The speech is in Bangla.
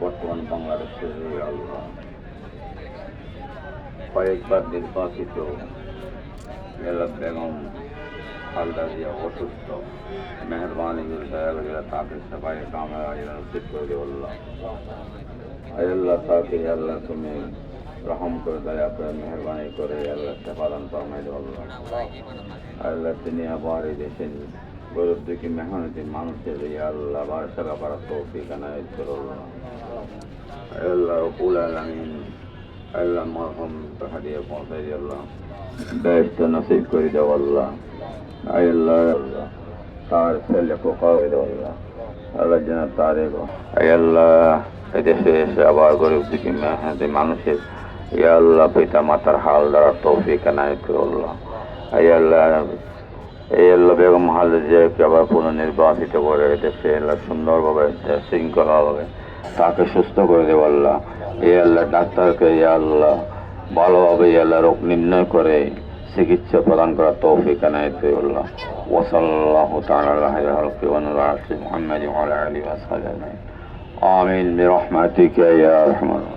বর্তমান বাংলাদেশের আল্লাহ। কয়েকবার নির্বাচিত মেলা বেগম হালদারিয়া অসুস্থ। মেহরবানি করে দয়া করে তাকে সবাই কামরা নসিব করে আল্লাহ আল্লাহ তাকে, আল্লাহ তুমি রহম করে দয়া করে মেহরবানি করে আল্লাহ সেবাদান ফরমাই আল্লাহ আল্লাহ তিনি আবার এই দেশের মানুষের এই আল্লাহ আবার সেবা করার তৌফিক আনায়ত করুন আল্লাহ রকুল আলমিন আল্লাহ মরহম হারিয়ে পৌঁছাই আল্লাহ ব্যস্ত নসিব করে দেব আল্লাহ আয় আল্লাহ আল্লাহ তার ছেলে পোকাও দেব আল্লাহ আল্লাহ যেন তার আল্লাহ এদেশে এসে আবার গরিব দুঃখী মেহনতি মানুষের ইয়া আল্লাহ পিতা মাতার হাল দ্বারা তৌফিক আনায়ত আয় আল্লাহ এই আল্লাহ বেগম হালদারকে আবার পুনর্নির্বাচিত করে দেশে আল্লাহ সুন্দরভাবে, শৃঙ্খলাভাবে তাকে সুস্থ করে দেব আল্লাহ। এই আল্লাহ ডাক্তারকে ইয়া আল্লাহ ভালোভাবে আল্লাহ রোগ নির্ণয় করে চিকিৎসা প্রদান করা তৌফিক আনায়ত আল্লাহ। ওসল্লাহ সাহবিহি আমিন। বিরহমাতিকা ইয়া রাহিমিন